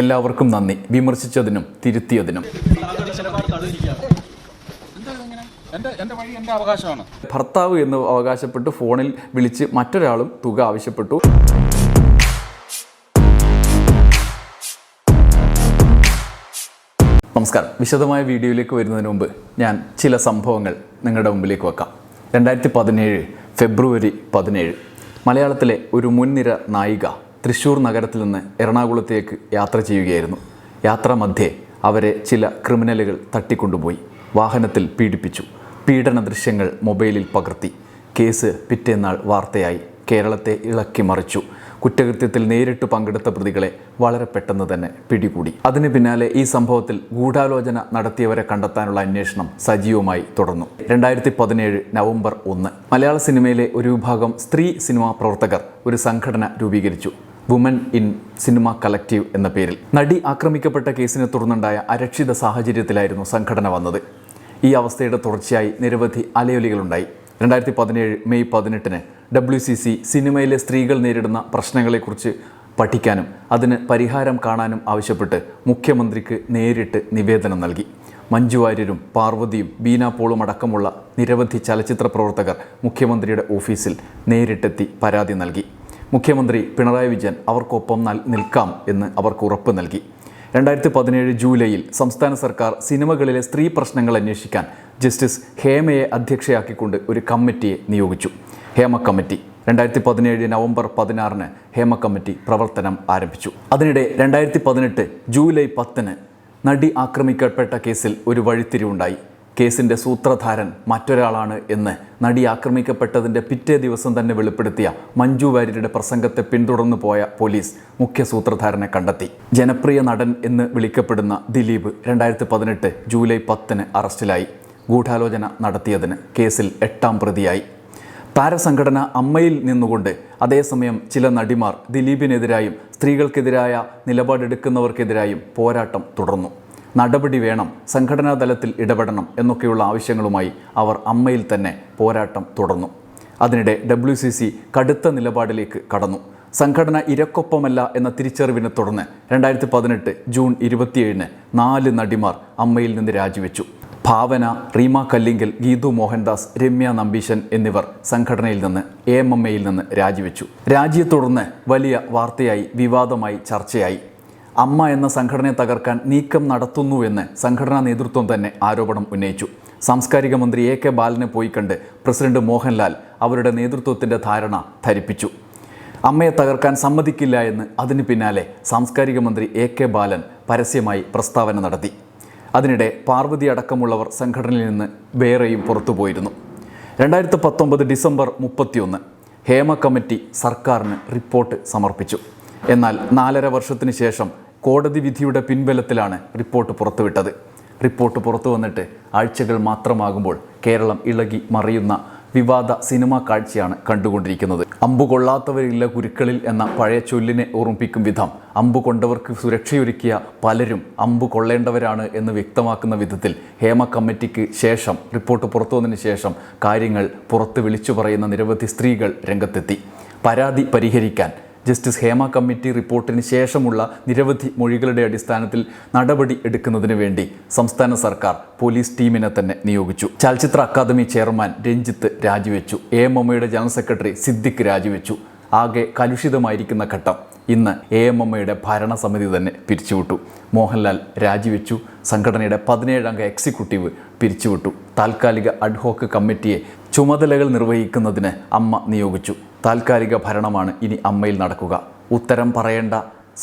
എല്ലാവർക്കും നന്ദി. വിമർശിച്ചതിനും തിരുത്തിയതിനും. ഭർത്താവ് എന്ന് അവകാശപ്പെട്ട് ഫോണിൽ വിളിച്ച് മറ്റൊരാളും തുക ആവശ്യപ്പെട്ടു. നമസ്കാരം. വിശദമായ വീഡിയോയിലേക്ക് വരുന്നതിന് മുമ്പ് ഞാൻ ചില സംഭവങ്ങൾ നിങ്ങളുടെ മുമ്പിലേക്ക് വെക്കാം. രണ്ടായിരത്തി പതിനേഴ് ഫെബ്രുവരി പതിനേഴ് മലയാളത്തിലെ ഒരു മുൻനിര നായിക തൃശ്ശൂർ നഗരത്തിൽ നിന്ന് എറണാകുളത്തേക്ക് യാത്ര ചെയ്യുകയായിരുന്നു. യാത്രാമധ്യേ അവരെ ചില ക്രിമിനലുകൾ തട്ടിക്കൊണ്ടുപോയി. വാഹനത്തിൽ പീഡിപ്പിച്ചു. പീഡന ദൃശ്യങ്ങൾ മൊബൈലിൽ പകർത്തി. കേസ് പിറ്റേന്നാൾ വാർത്തയായി. കേരളത്തെ ഇളക്കി മറിച്ചു. കുറ്റകൃത്യത്തിൽ നേരിട്ട് പങ്കെടുത്ത പ്രതികളെ വളരെ പെട്ടെന്ന് തന്നെ പിടികൂടി. അതിന് പിന്നാലെ ഈ സംഭവത്തിൽ ഗൂഢാലോചന നടത്തിയവരെ കണ്ടെത്താനുള്ള അന്വേഷണം സജീവമായി തുടർന്നു. രണ്ടായിരത്തി പതിനേഴ് നവംബർ ഒന്ന് മലയാള സിനിമയിലെ ഒരു വിഭാഗം സ്ത്രീ സിനിമാ പ്രവർത്തകർ ഒരു സംഘടന രൂപീകരിച്ചു. വുമൻ ഇൻ സിനിമ കളക്റ്റീവ് എന്ന പേരിൽ നടി ആക്രമിക്കപ്പെട്ട കേസിനെ തുടർന്നുണ്ടായ അരക്ഷിത സാഹചര്യത്തിലായിരുന്നു സംഘടന വന്നത്. ഈ അവസ്ഥയുടെ തുടർച്ചയായി നിരവധി അലയൊലികളുണ്ടായി. രണ്ടായിരത്തി പതിനേഴ് മെയ് പതിനെട്ടിന് ഡബ്ല്യു സി സി സിനിമയിലെ സ്ത്രീകൾ നേരിടുന്ന പ്രശ്നങ്ങളെക്കുറിച്ച് പഠിക്കാനും അതിന് പരിഹാരം കാണാനും ആവശ്യപ്പെട്ട് മുഖ്യമന്ത്രിക്ക് നേരിട്ട് നിവേദനം നൽകി. മഞ്ജു വാര്യരും പാർവതിയും ബീന പോളും അടക്കമുള്ള നിരവധി ചലച്ചിത്ര പ്രവർത്തകർ മുഖ്യമന്ത്രിയുടെ ഓഫീസിൽ നേരിട്ടെത്തി പരാതി നൽകി. മുഖ്യമന്ത്രി പിണറായി വിജയൻ അവർക്കൊപ്പം നൽ- നിൽക്കാം എന്ന് അവർക്ക് ഉറപ്പ് നൽകി. രണ്ടായിരത്തി പതിനേഴ് ജൂലൈയിൽ സംസ്ഥാന സർക്കാർ സിനിമകളിലെ സ്ത്രീ പ്രശ്നങ്ങൾ അന്വേഷിക്കാൻ ജസ്റ്റിസ് ഹേമയെ അധ്യക്ഷയാക്കിക്കൊണ്ട് ഒരു കമ്മിറ്റിയെ നിയോഗിച്ചു. ഹേമ കമ്മിറ്റി. രണ്ടായിരത്തി പതിനേഴ് നവംബർ പതിനാറിന് ഹേമ കമ്മിറ്റി പ്രവർത്തനം ആരംഭിച്ചു. അതിനിടെ രണ്ടായിരത്തി പതിനെട്ട് ജൂലൈ പത്തിന് നടി ആക്രമിക്കപ്പെട്ട കേസിൽ ഒരു വഴിത്തിരിവുണ്ടായി. കേസിന്റെ സൂത്രധാരൻ മറ്റൊരാളാണ് എന്ന് നടി ആക്രമിക്കപ്പെട്ടതിന്റെ പിറ്റേ ദിവസം തന്നെ വെളിപ്പെടുത്തിയ മഞ്ജു വാര്യരുടെ പ്രസംഗത്തെ പിന്തുടർന്നു പോയ പോലീസ് മുഖ്യ സൂത്രധാരനെ കണ്ടെത്തി. ജനപ്രിയ നടൻ എന്ന് വിളിക്കപ്പെടുന്ന ദിലീപ് രണ്ടായിരത്തി പതിനെട്ട് ജൂലൈ പത്തിന് അറസ്റ്റിലായി. ഗൂഢാലോചന നടത്തിയതിന് കേസിൽ എട്ടാം പ്രതിയായി. താരസംഘടന അമ്മയിൽ നിന്നുകൊണ്ട് അതേസമയം ചില നടിമാർ ദിലീപിനെതിരായും സ്ത്രീകൾക്കെതിരായ നിലപാടെടുക്കുന്നവർക്കെതിരായും പോരാട്ടം തുടർന്നു. നടപടി വേണം സംഘടനാ തലത്തിൽ ഇടപെടണം എന്നൊക്കെയുള്ള ആവശ്യങ്ങളുമായി അവർ അമ്മയിൽ തന്നെ പോരാട്ടം തുടർന്നു. അതിനിടെ ഡബ്ല്യു സി സി കടുത്ത നിലപാടിലേക്ക് കടന്നു. സംഘടന ഇരക്കൊപ്പമല്ല എന്ന തിരിച്ചറിവിനെ തുടർന്ന് രണ്ടായിരത്തി പതിനെട്ട് ജൂൺ ഇരുപത്തിയേഴിന് നാല് നടിമാർ അമ്മയിൽ നിന്ന് രാജിവെച്ചു. ഭാവന റീമ കല്ലിങ്കൽ ഗീതു മോഹൻദാസ് രമ്യ നമ്പീശൻ എന്നിവർ സംഘടനയിൽ നിന്ന് എ എം എയിൽ നിന്ന് രാജിവെച്ചു. രാജിയെ തുടർന്ന് വലിയ വാർത്തയായി വിവാദമായി ചർച്ചയായി. അമ്മ എന്ന സംഘടനയെ തകർക്കാൻ നീക്കം നടത്തുന്നുവെന്ന് സംഘടനാ നേതൃത്വം തന്നെ ആരോപണം ഉന്നയിച്ചു. സാംസ്കാരിക മന്ത്രി എ കെ ബാലനെ പോയി കണ്ട് പ്രസിഡന്റ് മോഹൻലാൽ അവരുടെ നേതൃത്വത്തിന്റെ ധാരണ ധരിപ്പിച്ചു. അമ്മയെ തകർക്കാൻ സമ്മതിക്കില്ല എന്ന് അതിന് പിന്നാലെ സാംസ്കാരിക മന്ത്രി എ കെ ബാലൻ പരസ്യമായി പ്രസ്താവന നടത്തി. അതിനിടെ പാർവതി അടക്കമുള്ളവർ സംഘടനയിൽ നിന്ന് വേറെയും പുറത്തുപോയിരുന്നു രണ്ടായിരത്തി പത്തൊമ്പത് ഡിസംബർ മുപ്പത്തിയൊന്ന് ഹേമ കമ്മിറ്റി സർക്കാരിന് റിപ്പോർട്ട് സമർപ്പിച്ചു. എന്നാൽ നാലര വർഷത്തിന് ശേഷം കോടതി വിധിയുടെ പിൻബലത്തിലാണ് റിപ്പോർട്ട് പുറത്തുവിട്ടത്. റിപ്പോർട്ട് പുറത്തു വന്നിട്ട് ആഴ്ചകൾ മാത്രമാകുമ്പോൾ കേരളം ഇളകി മറിയുന്ന വിവാദ സിനിമാ കാഴ്ചയാണ് കണ്ടുകൊണ്ടിരിക്കുന്നത്. അമ്പു കൊള്ളാത്തവരില്ല കുരുക്കളിൽ എന്ന പഴയ ചൊല്ലിനെ ഓർമ്മിപ്പിക്കും വിധം അമ്പു കൊണ്ടവർക്ക് സുരക്ഷയൊരുക്കിയ പലരും അമ്പു കൊള്ളേണ്ടവരാണ് എന്ന് വ്യക്തമാക്കുന്ന വിധത്തിൽ ഹേമ കമ്മിറ്റിക്ക് ശേഷം റിപ്പോർട്ട് പുറത്തു വന്നതിന് ശേഷം കാര്യങ്ങൾ പുറത്ത് വിളിച്ചു പറയുന്ന നിരവധി സ്ത്രീകൾ രംഗത്തെത്തി. പരാതി പരിഹരിക്കാൻ ജസ്റ്റിസ് ഹേമ കമ്മിറ്റി റിപ്പോർട്ടിന് ശേഷമുള്ള നിരവധി മൊഴികളുടെ അടിസ്ഥാനത്തിൽ നടപടി എടുക്കുന്നതിന് വേണ്ടി സംസ്ഥാന സർക്കാർ പോലീസ് ടീമിനെ തന്നെ നിയോഗിച്ചു. ചലച്ചിത്ര അക്കാദമി ചെയർമാൻ രഞ്ജിത്ത് രാജിവെച്ചു. എ എമ്മയുടെ ജനറൽ സെക്രട്ടറി സിദ്ദിഖ് രാജിവെച്ചു. ആകെ കലുഷിതമായിരിക്കുന്ന ഘട്ടം ഇന്ന് എ എം എമ്മയുടെ ഭരണസമിതി തന്നെ പിരിച്ചുവിട്ടു. മോഹൻലാൽ രാജിവെച്ചു. സംഘടനയുടെ പതിനേഴംഗ എക്സിക്യൂട്ടീവ് പിരിച്ചുവിട്ടു. താൽക്കാലിക അഡ്ഹോക്ക് കമ്മിറ്റിയെ ചുമതലകൾ നിർവഹിക്കുന്നതിന് അമ്മ നിയോഗിച്ചു. താൽക്കാലിക ഭരണമാണ് ഇനി അമ്മയിൽ നടക്കുക. ഉത്തരം പറയേണ്ട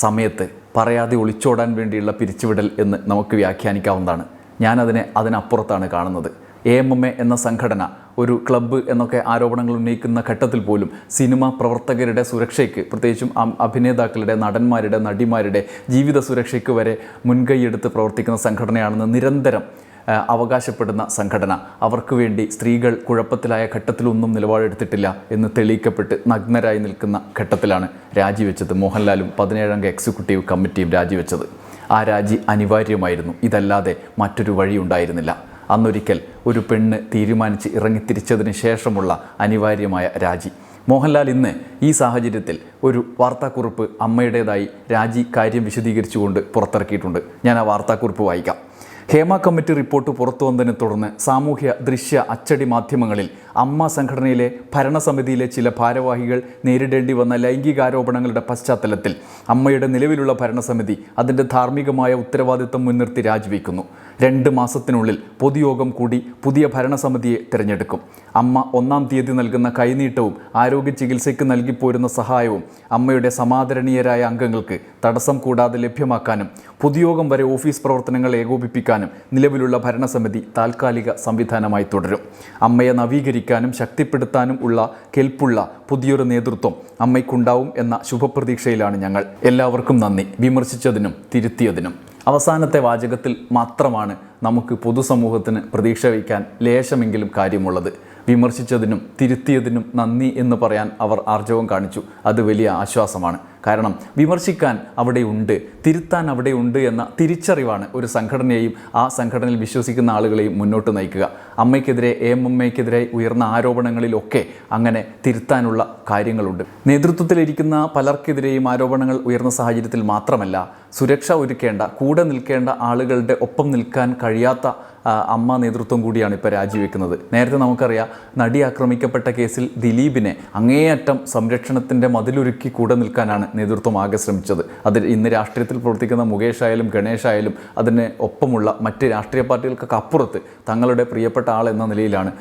സമയത്ത് പറയാതെ ഒളിച്ചോടാൻ വേണ്ടിയുള്ള പിരിച്ചുവിടൽ എന്ന് നമുക്ക് വ്യാഖ്യാനിക്കാവുന്നതാണ്. ഞാനതിനെ അതിനപ്പുറത്താണ് കാണുന്നത്. എ എം എം എ എന്ന സംഘടന ഒരു ക്ലബ്ബ് എന്നൊക്കെ ആരോപണങ്ങൾ ഉന്നയിക്കുന്ന ഘട്ടത്തിൽ പോലും സിനിമ പ്രവർത്തകരുടെ സുരക്ഷയ്ക്ക് പ്രത്യേകിച്ചും അഭിനേതാക്കളുടെ നടന്മാരുടെ നടിമാരുടെ ജീവിത സുരക്ഷയ്ക്ക് വരെ മുൻകൈയെടുത്ത് പ്രവർത്തിക്കുന്ന സംഘടനയാണെന്ന് നിരന്തരം അവകാശപ്പെടുന്ന സംഘടന. അവർക്ക് വേണ്ടി സ്ത്രീകൾ കുഴപ്പത്തിലായ ഘട്ടത്തിലൊന്നും നിലപാടെടുത്തിട്ടില്ല എന്ന് തെളിയിക്കപ്പെട്ട് നഗ്നരായി നിൽക്കുന്ന ഘട്ടത്തിലാണ് രാജിവെച്ചത് മോഹൻലാലും പതിനേഴംഗ എക്സിക്യൂട്ടീവ് കമ്മിറ്റിയും രാജിവെച്ചത്. ആ രാജി അനിവാര്യമായിരുന്നു. ഇതല്ലാതെ മറ്റൊരു വഴി ഉണ്ടായിരുന്നില്ല. അന്നൊരിക്കൽ ഒരു പെണ്ണ് തീരുമാനിച്ച് ഇറങ്ങിത്തിരിച്ചതിന് ശേഷമുള്ള അനിവാര്യമായ രാജി. മോഹൻലാൽ ഇന്ന് ഈ സാഹചര്യത്തിൽ ഒരു വാർത്താക്കുറിപ്പ് അമ്മയുടേതായി രാജി കാര്യം വിശദീകരിച്ചുകൊണ്ട് പുറത്തിറക്കിയിട്ടുണ്ട്. ഞാൻ ആ വാർത്താക്കുറിപ്പ് വായിക്കാം. ഹേമ കമ്മിറ്റി റിപ്പോർട്ട് പുറത്തു വന്നതിനെ തുടർന്ന് സാമൂഹ്യ ദൃശ്യ അച്ചടി മാധ്യമങ്ങളിൽ അമ്മ സംഘടനയിലെ ഭരണസമിതിയിലെ ചില ഭാരവാഹികൾ നേരിടേണ്ടി വന്ന ലൈംഗികാരോപണങ്ങളുടെ പശ്ചാത്തലത്തിൽ അമ്മയുടെ നിലവിലുള്ള ഭരണസമിതി അതിന്റെ ധാർമ്മികമായ ഉത്തരവാദിത്തം മുൻനിർത്തി രാജിവെക്കുന്നു. രണ്ട് മാസത്തിനുള്ളിൽ പൊതുയോഗം കൂടി പുതിയ ഭരണസമിതിയെ തിരഞ്ഞെടുക്കും. അമ്മ ഒന്നാം തീയതി നൽകുന്ന കൈനീട്ടവും ആരോഗ്യ ചികിത്സയ്ക്ക് നൽകിപ്പോരുന്ന സഹായവും അമ്മയുടെ സമാദരണീയരായ അംഗങ്ങൾക്ക് തടസ്സം കൂടാതെ ലഭ്യമാക്കാനും പൊതുയോഗം വരെ ഓഫീസ് പ്രവർത്തനങ്ങൾ ഏകോപിപ്പിക്കാനും നിലവിലുള്ള ഭരണസമിതി താൽക്കാലിക സംവിധാനമായി തുടരും. അമ്മയെ നവീകരിക്കാനും ശക്തിപ്പെടുത്താനും ഉള്ള കെൽപ്പുള്ള പുതിയൊരു നേതൃത്വം അമ്മയ്ക്കുണ്ടാവും എന്ന ശുഭപ്രതീക്ഷയിലാണ് ഞങ്ങൾ. എല്ലാവർക്കും നന്ദി. വിമർശിച്ചതിനും തിരുത്തിയതിനും. അവസാനത്തെ വാചകത്തിൽ മാത്രമാണ് നമുക്ക് പൊതുസമൂഹത്തിന് പ്രതീക്ഷ വയ്ക്കാൻ ലേശമെങ്കിലും കാര്യമുള്ളത്. വിമർശിച്ചതിനും തിരുത്തിയതിനും നന്ദി എന്ന് പറയാൻ അവർ ആർജവം കാണിച്ചു. അത് വലിയ ആശ്വാസമാണ്. കാരണം വിമർശിക്കാൻ അവിടെയുണ്ട് തിരുത്താൻ അവിടെയുണ്ട് എന്ന തിരിച്ചറിവാണ് ഒരു സംഘടനയെയും ആ സംഘടനയിൽ വിശ്വസിക്കുന്ന ആളുകളെയും മുന്നോട്ട് നയിക്കുക. അമ്മയ്ക്കെതിരെ എം അമ്മയ്ക്കെതിരെ ഉയർന്ന ആരോപണങ്ങളിലൊക്കെ അങ്ങനെ തിരുത്താനുള്ള കാര്യങ്ങളുണ്ട്. നേതൃത്വത്തിലിരിക്കുന്ന പലർക്കെതിരെയും ആരോപണങ്ങൾ ഉയർന്ന സാഹചര്യത്തിൽ മാത്രമല്ല സുരക്ഷ ഒരുക്കേണ്ട കൂടെ നിൽക്കേണ്ട ആളുകളുടെ ഒപ്പം നിൽക്കാൻ കഴിയാത്ത അമ്മ നേതൃത്വം കൂടിയാണ് ഇപ്പോൾ രാജിവെക്കുന്നത്. നേരത്തെ നമുക്കറിയാം നടി ആക്രമിക്കപ്പെട്ട കേസിൽ ദിലീപിനെ അങ്ങേയറ്റം സംരക്ഷണത്തിന്റെ മതിലൊരുക്കി കൂടെ നിൽക്കാനാണ് നേതൃത്വം ആകെ ശ്രമിച്ചത്. അതിൽ ഇന്ന് രാഷ്ട്രീയത്തിൽ പ്രവർത്തിക്കുന്ന മുകേഷ് ആയാലും ഗണേഷ് ആയാലും അതിന് ഒപ്പമുള്ള മറ്റ് രാഷ്ട്രീയ പാർട്ടികൾക്കൊക്കെ അപ്പുറത്ത് തങ്ങളുടെ പ്രിയപ്പെട്ട ആൾ എന്ന നിലയിലാണ്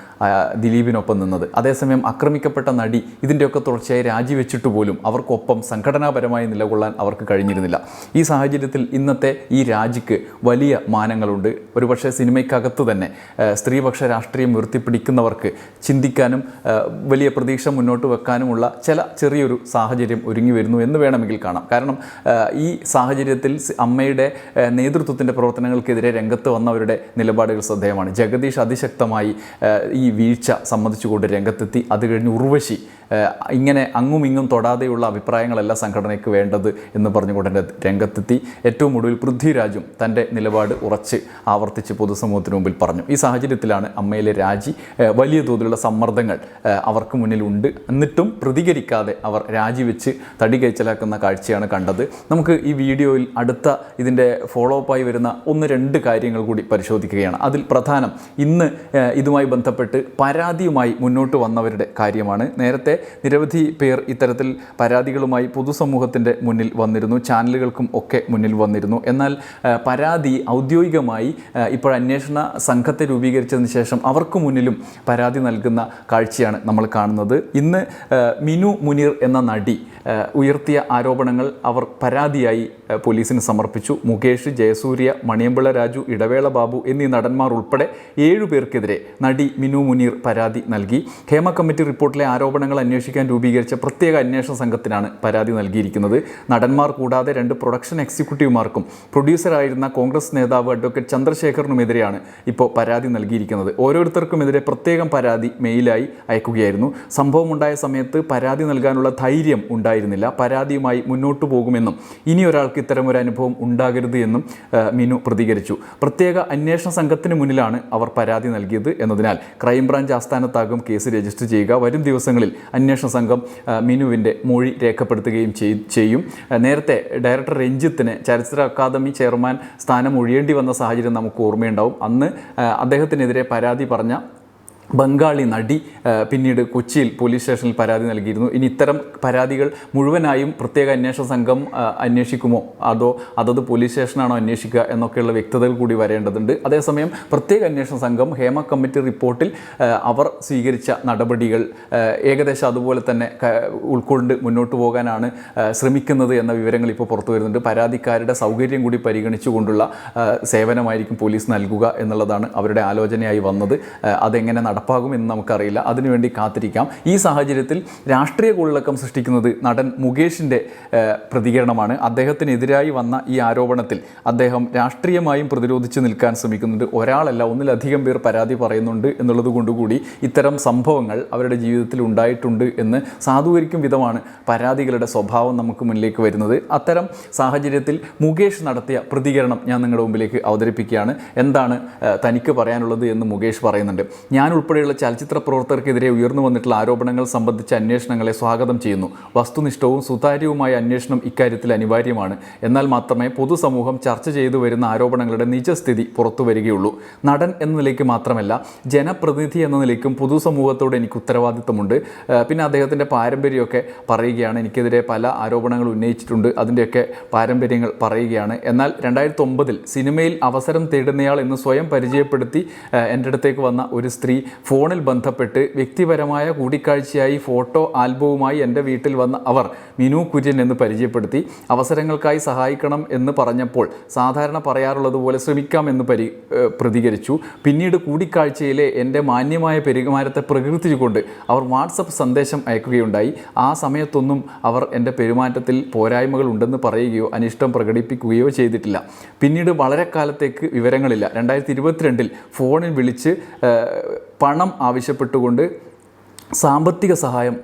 ദിലീപിനൊപ്പം നിന്നത്. അതേസമയം ആക്രമിക്കപ്പെട്ട നടി ഇതിന്റെയൊക്കെ തുടർച്ചയായി രാജിവെച്ചിട്ട് പോലും അവർക്കൊപ്പം സംഘടനാപരമായി നിലകൊള്ളാൻ അവർക്ക് കഴിഞ്ഞിരുന്നില്ല. ഈ സാഹചര്യത്തിൽ ഇന്നത്തെ ഈ രാജിക്ക് വലിയ മാനങ്ങളുണ്ട്. ഒരുപക്ഷെ സിനിമയ്ക്കകത്ത് തന്നെ സ്ത്രീപക്ഷ രാഷ്ട്രീയം ഉയർത്തിപ്പിടിക്കുന്നവർക്ക് ചിന്തിക്കാനും വലിയ പ്രതീക്ഷ മുന്നോട്ട് വെക്കാനുമുള്ള ചില ചെറിയൊരു സാഹചര്യം ഒരുങ്ങി വരുന്നു എന്ന് വേണമെങ്കിൽ കാണാം. കാരണം ഈ സാഹചര്യത്തിൽ അമ്മയുടെ നേതൃത്വത്തിന്റെ പ്രവർത്തനങ്ങൾക്കെതിരെ രംഗത്ത് വന്നവരുടെ നിലപാടുകൾ ശ്രദ്ധേയമാണ്. ജഗദീഷ് അതിശക്തമായി ഈ വീഴ്ച സമ്മതിച്ചുകൊണ്ട് രംഗത്തെത്തി. അത് കഴിഞ്ഞ് ഉർവശി ഇങ്ങനെ അങ്ങും ഇങ്ങും തൊടാതെയുള്ള അഭിപ്രായങ്ങളല്ല സംഘടനയ്ക്ക് വേണ്ടത് എന്ന് പറഞ്ഞുകൊണ്ട് രംഗത്തെത്തി. ഏറ്റവും ഒടുവിൽ പൃഥ്വിരാജും തന്റെ നിലപാട് ഉറച്ച് ആവർത്തിച്ച് പൊതുസമൂഹത്തിന് മുമ്പിൽ പറഞ്ഞു. ഈ സാഹചര്യത്തിലാണ് അമ്മയിലെ രാജി വലിയ തോതിലുള്ള സമ്മർദ്ദങ്ങൾ അവർക്ക് മുന്നിലുണ്ട് എന്നിട്ടും പ്രതികരിക്കാതെ അവർ രാജിവെച്ച് തടി കൈച്ചലാക്കുന്ന കാഴ്ചയാണ് കണ്ടത്. നമുക്ക് ഈ വീഡിയോയിൽ അടുത്ത ഇതിന്റെ ഫോളോ അപ്പായി വരുന്ന ഒന്ന് രണ്ട് കാര്യങ്ങൾ കൂടി പരിശോധിക്കുകയാണ്. അതിൽ പ്രധാനം ഇന്ന് ഇതുമായി ബന്ധപ്പെട്ട് പരാതിയുമായി മുന്നോട്ട് വന്നവരുടെ കാര്യമാണ്. നേരത്തെ നിരവധി പേർ ഇത്തരത്തിൽ പരാതികളുമായി പൊതുസമൂഹത്തിന്റെ മുന്നിൽ വന്നിരുന്നു. ചാനലുകൾക്കും ഒക്കെ മുന്നിൽ വന്നിരുന്നു. എന്നാൽ പരാതി ഔദ്യോഗികമായി ഇപ്പോൾ അന്വേഷണ സംഘത്തെ രൂപീകരിച്ചതിന് ശേഷം അവർക്ക് മുന്നിലും പരാതി നൽകുന്ന കാഴ്ചയാണ് നമ്മൾ കാണുന്നത്. ഇന്ന് മിനു മുനീർ എന്ന നടി ഉയർത്തിയ ആരോപണങ്ങൾ അവർ പരാതിയായി പോലീസിന് സമർപ്പിച്ചു. മുകേഷ് ജയസൂര്യ മണിയമ്പിള രാജു ഇടവേള ബാബു എന്നീ നടന്മാർ ഉൾപ്പെടെ ഏഴു പേർക്കെതിരെ നടി മിനു മുനീർ പരാതി നൽകി. ഹേമ കമ്മിറ്റി റിപ്പോർട്ടിലെ ആരോപണങ്ങൾ അന്വേഷിക്കാൻ രൂപീകരിച്ച പ്രത്യേക അന്വേഷണ സംഘത്തിനാണ് പരാതി നൽകിയിരിക്കുന്നത്. നടന്മാർ കൂടാതെ രണ്ട് പ്രൊഡക്ഷൻ എക്സിക്യൂട്ടീവുമാർക്കും പ്രൊഡ്യൂസറായിരുന്ന കോൺഗ്രസ് നേതാവ് അഡ്വക്കേറ്റ് ചന്ദ്രശേഖറിനുമെതിരെയാണ് ഇപ്പോൾ പരാതി നൽകിയിരിക്കുന്നത്. ഓരോരുത്തർക്കുമെതിരെ പ്രത്യേകം പരാതി മെയിലായി അയക്കുകയായിരുന്നു. സംഭവമുണ്ടായ സമയത്ത് പരാതി നൽകാനുള്ള ധൈര്യം ഉണ്ടായിരുന്നില്ല. പരാതിയുമായി മുന്നോട്ടു പോകുമെന്നും ഇനി ഒരാൾക്ക് ഒരു അനുഭവം ഉണ്ടാകരുത് എന്നും മിനു പ്രതികരിച്ചു. പ്രത്യേക അന്വേഷണ സംഘത്തിന് മുന്നിലാണ് അവർ പരാതി നൽകിയത് എന്നതിനാൽ ക്രൈംബ്രാഞ്ച് ആസ്ഥാനത്താകും കേസ് രജിസ്റ്റർ ചെയ്യുക. വരും ദിവസങ്ങളിൽ അന്വേഷണ സംഘം മിനുവിന്റെ മൊഴി രേഖപ്പെടുത്തുകയും ചെയ്- ചെയ്യും. നേരത്തെ ഡയറക്ടർ രഞ്ജിത്തിന് ചരിത്ര അക്കാദമി ചെയർമാൻ സ്ഥാനം ഒഴിയേണ്ടി വന്ന സാഹചര്യം നമുക്ക് ഓർമ്മയുണ്ടാവും. അന്ന് അദ്ദേഹത്തിനെതിരെ പരാതി പറഞ്ഞ ബംഗാളി നടി പിന്നീട് കൊച്ചിയിൽ പോലീസ് സ്റ്റേഷനിൽ പരാതി നൽകിയിരുന്നു. ഇനി ഇത്തരം പരാതികൾ മുഴുവനായും പ്രത്യേക അന്വേഷണ സംഘം അന്വേഷിക്കുമോ? അതോ അതത് പോലീസ് സ്റ്റേഷനാണോ അന്വേഷിക്കുക എന്നൊക്കെയുള്ള വ്യക്തതകൾ കൂടി വരേണ്ടതുണ്ട്. അതേസമയം പ്രത്യേക അന്വേഷണ സംഘം ഹേമ കമ്മിറ്റി റിപ്പോർട്ടിൽ അവർ സ്വീകരിച്ച നടപടികൾ ഏകദേശം അതുപോലെ തന്നെ ഉൾക്കൊണ്ട് മുന്നോട്ട് പോകാനാണ് ശ്രമിക്കുന്നത് എന്ന വിവരങ്ങൾ ഇപ്പോൾ പുറത്തു വരുന്നുണ്ട്. പരാതിക്കാരുടെ സൗകര്യം കൂടി പരിഗണിച്ചുകൊണ്ടുള്ള സേവനമായിരിക്കും പോലീസ് നൽകുക എന്നുള്ളതാണ് അവരുടെ ആലോചനയായി വന്നത്. അതെങ്ങനെ നടപ്പാകും എന്ന് നമുക്കറിയില്ല. അതിനുവേണ്ടി കാത്തിരിക്കാം. ഈ സാഹചര്യത്തിൽ രാഷ്ട്രീയ കൊള്ളിളക്കം സൃഷ്ടിക്കുന്നത് നടൻ മുകേഷിന്റെ പ്രതികരണമാണ്. അദ്ദേഹത്തിനെതിരായി വന്ന ഈ ആരോപണത്തിൽ അദ്ദേഹം രാഷ്ട്രീയമായും പ്രതിരോധിച്ച് നിൽക്കാൻ ശ്രമിക്കുന്നുണ്ട്. ഒരാളല്ല ഒന്നിലധികം പേർ പരാതി പറയുന്നുണ്ട് എന്നുള്ളത് കൊണ്ടുകൂടി ഇത്തരം സംഭവങ്ങൾ അവരുടെ ജീവിതത്തിൽ ഉണ്ടായിട്ടുണ്ട് എന്ന് സാധൂകരിക്കും വിധമാണ് പരാതികളുടെ സ്വഭാവം നമുക്ക് മുന്നിലേക്ക് വരുന്നത്. അത്തരം സാഹചര്യത്തിൽ മുകേഷ് നടത്തിയ പ്രതികരണം ഞാൻ നിങ്ങളുടെ മുമ്പിലേക്ക് അവതരിപ്പിക്കുകയാണ്. എന്താണ് തനിക്ക് പറയാനുള്ളത് എന്ന് മുകേഷ് പറയുന്നുണ്ട്. ഞാൻ ഉൾപ്പെടെയുള്ള ചലച്ചിത്ര പ്രവർത്തകർക്കെതിരെ ഉയർന്നു വന്നിട്ടുള്ള ആരോപണങ്ങൾ സംബന്ധിച്ച അന്വേഷണങ്ങളെ സ്വാഗതം ചെയ്യുന്നു. വസ്തുനിഷ്ഠവും സുതാര്യവുമായ അന്വേഷണം ഇക്കാര്യത്തിൽ അനിവാര്യമാണ്. എന്നാൽ മാത്രമേ പൊതുസമൂഹം ചർച്ച ചെയ്തു വരുന്ന ആരോപണങ്ങളുടെ നിജസ്ഥിതി പുറത്തു വരികയുള്ളൂ. നടൻ എന്ന നിലയ്ക്ക് മാത്രമല്ല ജനപ്രതിനിധി എന്ന നിലയ്ക്കും പൊതുസമൂഹത്തോട് എനിക്ക് ഉത്തരവാദിത്തമുണ്ട്. പിന്നെ അദ്ദേഹത്തിന്റെ പാരമ്പര്യമൊക്കെ പറയുകയാണ് എനിക്കെതിരെ പല ആരോപണങ്ങൾ ഉന്നയിച്ചിട്ടുണ്ട്. അതിന്റെയൊക്കെ പാരമ്പര്യങ്ങൾ പറയുകയാണ്. എന്നാൽ രണ്ടായിരത്തി ഒമ്പതിൽ സിനിമയിൽ അവസരം തേടുന്നയാൾ എന്ന് സ്വയം പരിചയപ്പെടുത്തി എന്റെ അടുത്തേക്ക് വന്ന ഒരു സ്ത്രീ ഫോണിൽ ബന്ധപ്പെട്ട് വ്യക്തിപരമായ കൂടിക്കാഴ്ചയായി ഫോട്ടോ ആൽബവുമായി എന്റെ വീട്ടിൽ വന്ന അവർ മിനു കുര്യൻ എന്ന് പരിചയപ്പെടുത്തി അവസരങ്ങൾക്കായി സഹായിക്കണം എന്ന് പറഞ്ഞപ്പോൾ സാധാരണ പറയാറുള്ളതുപോലെ ശ്രമിക്കാം എന്ന് പരി പ്രതികരിച്ചു. പിന്നീട് കൂടിക്കാഴ്ചയിലെ എന്റെ മാന്യമായ പെരുമാറ്റത്തെ പ്രകീർത്തിച്ചുകൊണ്ട് അവർ വാട്സപ്പ് സന്ദേശം അയക്കുകയുണ്ടായി. ആ സമയത്തൊന്നും അവർ എന്റെ പെരുമാറ്റത്തിൽ പോരായ്മകൾ ഉണ്ടെന്ന് പറയുകയോ അനിഷ്ടം പ്രകടിപ്പിക്കുകയോ ചെയ്തിട്ടില്ല. പിന്നീട് വളരെ കാലത്തേക്ക് വിവരങ്ങളില്ല. രണ്ടായിരത്തി ഇരുപത്തിരണ്ടിൽ ഫോണിൽ വിളിച്ച് പണം ആവശ്യപ്പെട്ടുകൊണ്ട് സാമ്പത്തിക സഹായം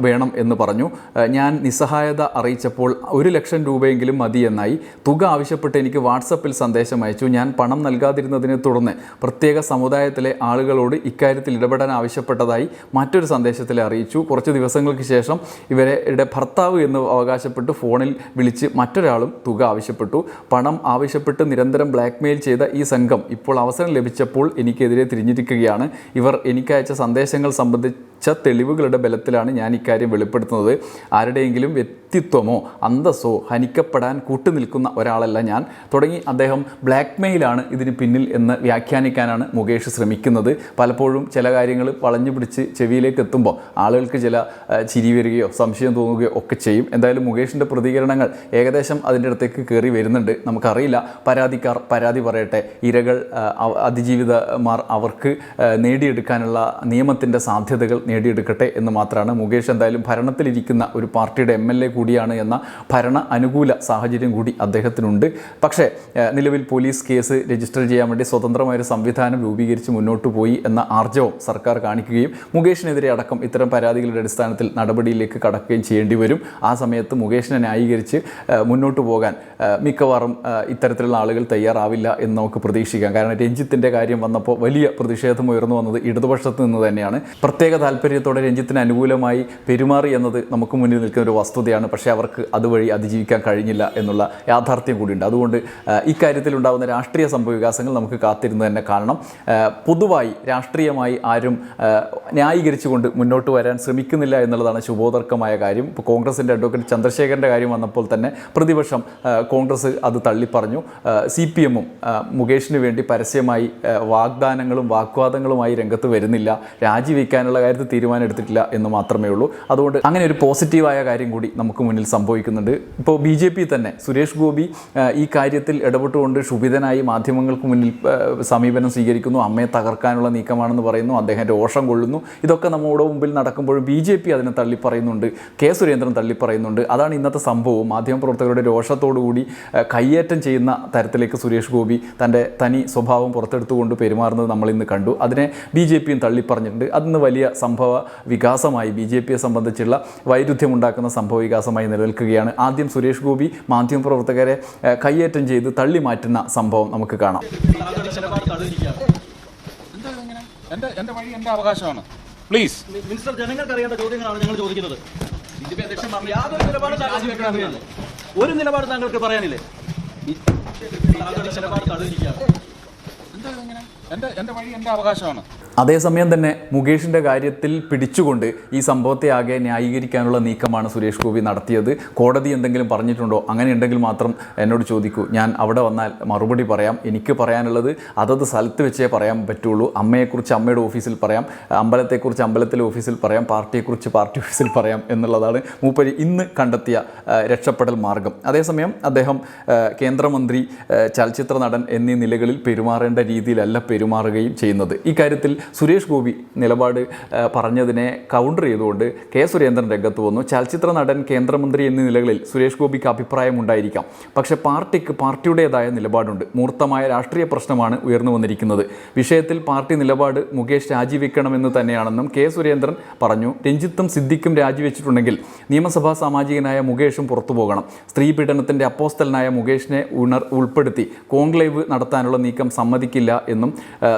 വേണം എന്ന് പറഞ്ഞു. ഞാൻ നിസ്സഹായത അറിയിച്ചപ്പോൾ ഒരു ലക്ഷം രൂപയെങ്കിലും മതിയെന്നായി തുക ആവശ്യപ്പെട്ട് എനിക്ക് വാട്സപ്പിൽ സന്ദേശം അയച്ചു. ഞാൻ പണം നൽകാതിരുന്നതിനെ തുടർന്ന് പ്രത്യേക സമുദായത്തിലെ ആളുകളോട് ഇക്കാര്യത്തിൽ ഇടപെടാൻ ആവശ്യപ്പെട്ടതായി മറ്റൊരു സന്ദേശത്തിൽ അറിയിച്ചു. കുറച്ച് ദിവസങ്ങൾക്ക് ശേഷം ഇവരുടെ ഭർത്താവ് എന്ന് അവകാശപ്പെട്ട് ഫോണിൽ വിളിച്ച് മറ്റൊരാളും തുക ആവശ്യപ്പെട്ടു. പണം ആവശ്യപ്പെട്ട് നിരന്തരം ബ്ലാക്ക്മെയിൽ ചെയ്ത ഈ സംഘം ഇപ്പോൾ അവസരം ലഭിച്ചപ്പോൾ എനിക്കെതിരെ തിരിഞ്ഞിരിക്കുകയാണ്. ഇവർ എനിക്കയച്ച സന്ദേശങ്ങൾ സംബന്ധിച്ച തെളിവുകളുടെ ബലത്തിലാണ് ഞാൻ ഇക്കാര്യം വെളിപ്പെടുത്തുന്നത്. ആരുടെയെങ്കിലും വ്യക്തിത്വമോ അന്തസ്സോ ഹനിക്കപ്പെടാൻ കൂട്ടുനിൽക്കുന്ന ഒരാളല്ല ഞാൻ. തുടങ്ങി അദ്ദേഹം ബ്ലാക്ക് മെയിലാണ് ഇതിന് പിന്നിൽ എന്ന് വ്യാഖ്യാനിക്കാനാണ് മുകേഷ് ശ്രമിക്കുന്നത്. പലപ്പോഴും ചില കാര്യങ്ങൾ വളഞ്ഞു പിടിച്ച് ചെവിയിലേക്ക് എത്തുമ്പോൾ ആളുകൾക്ക് ചില ചിരി വരികയോ സംശയം തോന്നുകയോ ഒക്കെ ചെയ്യും. എന്തായാലും മുകേഷിന്റെ പ്രതികരണങ്ങൾ ഏകദേശം അതിന്റെ അടുത്തേക്ക് കയറി വരുന്നുണ്ട്. നമുക്കറിയില്ല. പരാതിക്കാർ പരാതി പറയട്ടെ. ഇരകൾ അതിജീവിതമാർ അവർക്ക് നേടിയെടുക്കാനുള്ള നിയമത്തിന്റെ സാധ്യതകൾ നേടിയെടുക്കട്ടെ എന്ന് മാത്രമാണ് മുകേഷ് എന്തായാലും ഭരണത്തിലിരിക്കുന്ന ഒരു പാർട്ടിയുടെ എം എൽ എ കൂടിയാണ് എന്ന ഭരണ അനുകൂല സാഹചര്യം കൂടി അദ്ദേഹത്തിനുണ്ട്. പക്ഷേ നിലവിൽ പോലീസ് കേസ് രജിസ്റ്റർ ചെയ്യാൻ വേണ്ടി സ്വതന്ത്രമായൊരു സംവിധാനം രൂപീകരിച്ച് മുന്നോട്ട് പോയി എന്ന ആർജവം സർക്കാർ കാണിക്കുകയും മുകേഷിനെതിരെ അടക്കം ഇത്തരം പരാതികളുടെ അടിസ്ഥാനത്തിൽ നടപടിയിലേക്ക് കടക്കുകയും ചെയ്യേണ്ടി വരും. ആ സമയത്ത് മുകേഷിനെ ന്യായീകരിച്ച് മുന്നോട്ട് പോകാൻ മിക്കവാറും ഇത്തരത്തിലുള്ള ആളുകൾ തയ്യാറാവില്ല എന്ന് നമുക്ക് പ്രതീക്ഷിക്കാം. കാരണം രഞ്ജിത്തിന്റെ കാര്യം വന്നപ്പോൾ വലിയ പ്രതിഷേധം ഉയർന്നു വന്നത് ഇടതുപക്ഷത്ത് നിന്ന് തന്നെയാണ്. പ്രത്യേക താല്പര്യത്തോടെ രഞ്ജിത്തിന് അനുകൂലമായി പെരുമാറി എന്നത് നമുക്ക് മുന്നിൽ നിൽക്കുന്ന ഒരു വസ്തുതയാണ്. പക്ഷേ അവർക്ക് അതുവഴി അതിജീവിക്കാൻ കഴിഞ്ഞില്ല എന്നുള്ള യാഥാർത്ഥ്യം കൂടിയുണ്ട്. അതുകൊണ്ട് ഇക്കാര്യത്തിലുണ്ടാകുന്ന രാഷ്ട്രീയ സംഭവവികാസങ്ങൾ നമുക്ക് കാത്തിരുന്ന് തന്നെ കാരണം പൊതുവായി രാഷ്ട്രീയമായി ആരും ന്യായീകരിച്ചുകൊണ്ട് മുന്നോട്ട് വരാൻ ശ്രമിക്കുന്നില്ല എന്നുള്ളതാണ് ശുഭോദർക്കമായ കാര്യം. ഇപ്പോൾ കോൺഗ്രസിന്റെ അഡ്വക്കേറ്റ് ചന്ദ്രശേഖരന്റെ കാര്യം വന്നപ്പോൾ തന്നെ പ്രതിപക്ഷം കോൺഗ്രസ് അത് തള്ളിപ്പറഞ്ഞു. സി പി എമ്മും മുകേഷിന് വേണ്ടി പരസ്യമായി വാഗ്ദാനങ്ങളും വാഗ്വാദങ്ങളുമായി രംഗത്ത് വരുന്നില്ല. രാജിവെക്കാനുള്ള കാര്യത്തിൽ തീരുമാനം എടുത്തിട്ടില്ല എന്ന് മാത്രമേ ഉള്ളൂ. അതുകൊണ്ട് അങ്ങനെ ഒരു പോസിറ്റീവായ കാര്യം കൂടി നമുക്ക് മുന്നിൽ സംഭവിക്കുന്നുണ്ട്. ഇപ്പോൾ ബി ജെ പി തന്നെ സുരേഷ് ഗോപി ഈ കാര്യത്തിൽ ഇടപെട്ടുകൊണ്ട് ക്ഷുഭിതനായി മാധ്യമങ്ങൾക്ക് മുന്നിൽ സമീപനം സ്വീകരിക്കുന്നു. അമ്മയെ തകർക്കാനുള്ള നീക്കമാണെന്ന് പറയുന്നു. അദ്ദേഹം രോഷം കൊള്ളുന്നു. ഇതൊക്കെ നമ്മുടെ മുമ്പിൽ നടക്കുമ്പോഴും ബി ജെ പി അതിനെ തള്ളിപ്പറയുന്നുണ്ട്. കെ സുരേന്ദ്രൻ തള്ളിപ്പറയുന്നുണ്ട്. അതാണ് ഇന്നത്തെ സംഭവം. മാധ്യമപ്രവർത്തകരുടെ രോഷത്തോടുകൂടി കയ്യേറ്റം ചെയ്യുന്ന തരത്തിലേക്ക് സുരേഷ് ഗോപി തന്റെ തനി സ്വഭാവം പുറത്തെടുത്തുകൊണ്ട് പെരുമാറുന്നത് നമ്മൾ ഇന്ന് കണ്ടു. അതിനെ ബി ജെ പിയും തള്ളിപ്പറഞ്ഞിട്ടുണ്ട്. അതിന് വലിയ സംഭവ വികാസമായി ബി ജെ പിയെ സംബന്ധിച്ചുള്ള വൈരുദ്ധ്യമുണ്ടാക്കുന്ന സംഭവ വികാസമായി നിലനിൽക്കുകയാണ്. ആദ്യം സുരേഷ് ഗോപി മാധ്യമപ്രവർത്തകരെ കയ്യേറ്റം ചെയ്ത് തള്ളി മാറ്റുന്ന സംഭവം നമുക്ക് കാണാം. എന്താ ഇങ്ങനെ എന്റെ എന്റെ വഴി എന്റെ അവകാശമാണ്. പ്ലീസ് മിനിസ്റ്റർ ജനങ്ങൾക്ക് അറിയേണ്ട ചോദ്യങ്ങളാണ് ഞങ്ങൾ ചോദിക്കുന്നത്. യാതൊരു നിലപാട് താങ്കൾ അറിയാനില്ലേ? ഒരു നിലപാട് താങ്കൾക്ക് പറയാനില്ലേ? എന്റെ എന്റെ വഴി എന്റെ അവകാശമാണ്. അതേസമയം തന്നെ മുകേഷിന്റെ കാര്യത്തിൽ പിടിച്ചുകൊണ്ട് ഈ സംഭവത്തെ ആകെ ന്യായീകരിക്കാനുള്ള നീക്കമാണ് സുരേഷ് ഗോപി നടത്തിയത്. കോടതി എന്തെങ്കിലും പറഞ്ഞിട്ടുണ്ടോ? അങ്ങനെ ഉണ്ടെങ്കിൽ മാത്രം എന്നോട് ചോദിക്കൂ. ഞാൻ അവിടെ വന്നാൽ മറുപടി പറയാം. എനിക്ക് പറയാനുള്ളത് അതത് സ്ഥലത്ത് വെച്ചേ പറയാൻ പറ്റുള്ളൂ. അമ്മയെക്കുറിച്ച് അമ്മയുടെ ഓഫീസിൽ പറയാം. അമ്പലത്തെക്കുറിച്ച് അമ്പലത്തിലെ ഓഫീസിൽ പറയാം. പാർട്ടിയെക്കുറിച്ച് പാർട്ടി ഓഫീസിൽ പറയാം എന്നുള്ളതാണ് മൂപ്പരി ഇന്ന് കണ്ടെത്തിയ രക്ഷപ്പെടൽ മാർഗം. അതേസമയം അദ്ദേഹം കേന്ദ്രമന്ത്രി ചലച്ചിത്ര നടൻ എന്നീ നിലകളിൽ പെരുമാറേണ്ട രീതിയിലല്ല പെരുമാറുകയും ചെയ്യുന്നത്. ഇക്കാര്യത്തിൽ സുരേഷ് ഗോപി നിലപാട് പറഞ്ഞതിനെ കൗണ്ടർ ചെയ്തുകൊണ്ട് കെ സുരേന്ദ്രൻ രംഗത്ത് വന്നു. ചലച്ചിത്ര നടൻ കേന്ദ്രമന്ത്രി എന്നീ നിലകളിൽ സുരേഷ് ഗോപിക്ക് അഭിപ്രായം ഉണ്ടായിരിക്കാം. പക്ഷേ പാർട്ടിക്ക് പാർട്ടിയുടേതായ നിലപാടുണ്ട്. മൂർത്തമായ രാഷ്ട്രീയ പ്രശ്നമാണ് ഉയർന്നു വന്നിരിക്കുന്നത്. വിഷയത്തിൽ പാർട്ടി നിലപാട് മുകേഷ് രാജിവെക്കണമെന്ന് തന്നെയാണെന്നും കെ സുരേന്ദ്രൻ പറഞ്ഞു. രഞ്ജിത്തും സിദ്ദിഖും രാജിവെച്ചിട്ടുണ്ടെങ്കിൽ നിയമസഭാ സാമാജികനായ മുകേഷും പുറത്തു പോകണം. സ്ത്രീ പീഡനത്തിന്റെ അപ്പോസ്തലനായ മുകേഷിനെ ഉണർ ഉൾപ്പെടുത്തി. കോൺക്ലേവ് നടത്താനുള്ള നീക്കം സമ്മതിക്കില്ല എന്നും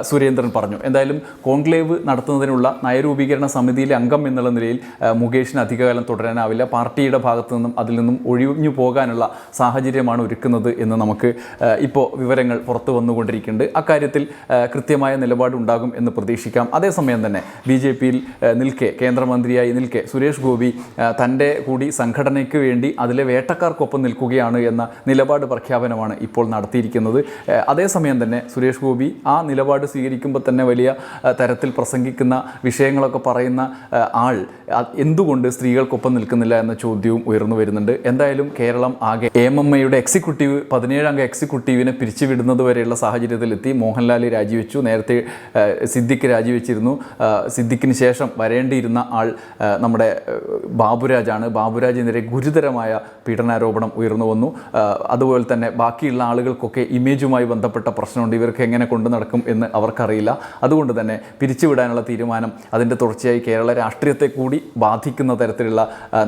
സുരേന്ദ്രൻ പറഞ്ഞു. എന്തായാലും കോൺക്ലേവ് നടത്തുന്നതിനുള്ള നയരൂപീകരണ സമിതിയിലെ അംഗം എന്നുള്ള നിലയിൽ മുകേഷിന് അധികകാലം തുടരാനാവില്ല. പാർട്ടിയുടെ ഭാഗത്തു നിന്നും അതിൽ നിന്നും ഒഴിഞ്ഞു പോകാനുള്ള സാഹചര്യമാണ് ഒരുക്കുന്നത് എന്ന് നമുക്ക് ഇപ്പോൾ വിവരങ്ങൾ പുറത്തു വന്നുകൊണ്ടിരിക്കുന്നുണ്ട്. അക്കാര്യത്തിൽ കൃത്യമായ നിലപാടുണ്ടാകും എന്ന് പ്രതീക്ഷിക്കാം. അതേസമയം തന്നെ ബി ജെ പിയിൽ നിൽക്കെ കേന്ദ്രമന്ത്രിയായി നിൽക്കെ സുരേഷ് ഗോപി തന്റെ കൂടി സംഘടനയ്ക്ക് വേണ്ടി അതിലെ വേട്ടക്കാർക്കൊപ്പം നിൽക്കുകയാണ് എന്ന നിലപാട് പ്രഖ്യാപനമാണ് ഇപ്പോൾ നടത്തിയിരിക്കുന്നത്. അതേസമയം തന്നെ സുരേഷ് ഗോപി ആ നിലപാട് സ്വീകരിക്കുമ്പോൾ തന്നെ വലിയ തരത്തിൽ പ്രസംഗിക്കുന്ന വിഷയങ്ങളൊക്കെ പറയുന്ന ആൾ എന്തുകൊണ്ട് സ്ത്രീകൾക്കൊപ്പം നിൽക്കുന്നില്ല എന്ന ചോദ്യവും ഉയർന്നു വരുന്നുണ്ട്. എന്തായാലും കേരളം ആകെ എം എം ഐയുടെ എക്സിക്യൂട്ടീവ് പതിനേഴംഗ എക്സിക്യൂട്ടീവിനെ പിരിച്ചുവിടുന്നത് വരെയുള്ള സാഹചര്യത്തിലെത്തി. മോഹൻലാൽ രാജിവെച്ചു നേരത്തെ സിദ്ദിഖ് രാജിവെച്ചിരുന്നു. സിദ്ദിഖിന് ശേഷം വരേണ്ടിയിരുന്ന ആൾ നമ്മുടെ ബാബുരാജാണ്. ബാബുരാജിനെതിരെ ഗുരുതരമായ പീഡനാരോപണം ഉയർന്നു വന്നു. അതുപോലെ തന്നെ ബാക്കിയുള്ള ആളുകൾക്കൊക്കെ ഇമേജുമായി ബന്ധപ്പെട്ട പ്രശ്നമുണ്ട്. ഇവർക്ക് എങ്ങനെ കൊണ്ടു നടക്കും എന്ന് അവർക്കറിയില്ല. അതുകൊണ്ട് തന്നെ പിരിച്ചുവിടാനുള്ള തീരുമാനം അതിന്റെ തുടർച്ചയായി കേരള രാഷ്ട്രീയത്തെ കൂടി ബാധിക്കുന്ന തരത്തിലുള്ള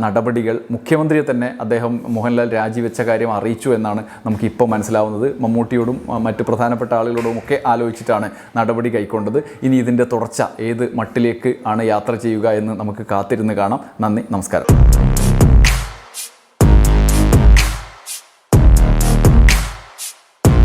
നടപടികൾ മുഖ്യമന്ത്രിയെ തന്നെ അദ്ദേഹം മോഹൻലാൽ രാജിവെച്ച കാര്യം അറിയിച്ചു എന്നാണ് നമുക്കിപ്പോൾ മനസ്സിലാവുന്നത്. മമ്മൂട്ടിയോടും മറ്റ് പ്രധാനപ്പെട്ട ആളുകളോടും ഒക്കെ ആലോചിച്ചിട്ടാണ് നടപടി കൈക്കൊണ്ടത്. ഇനി ഇതിന്റെ തുടർച്ച ഏത് മട്ടിലേക്ക് ആണ് യാത്ര ചെയ്യുക എന്ന് നമുക്ക് കാത്തിരുന്ന് കാണാം. നന്ദി നമസ്കാരം.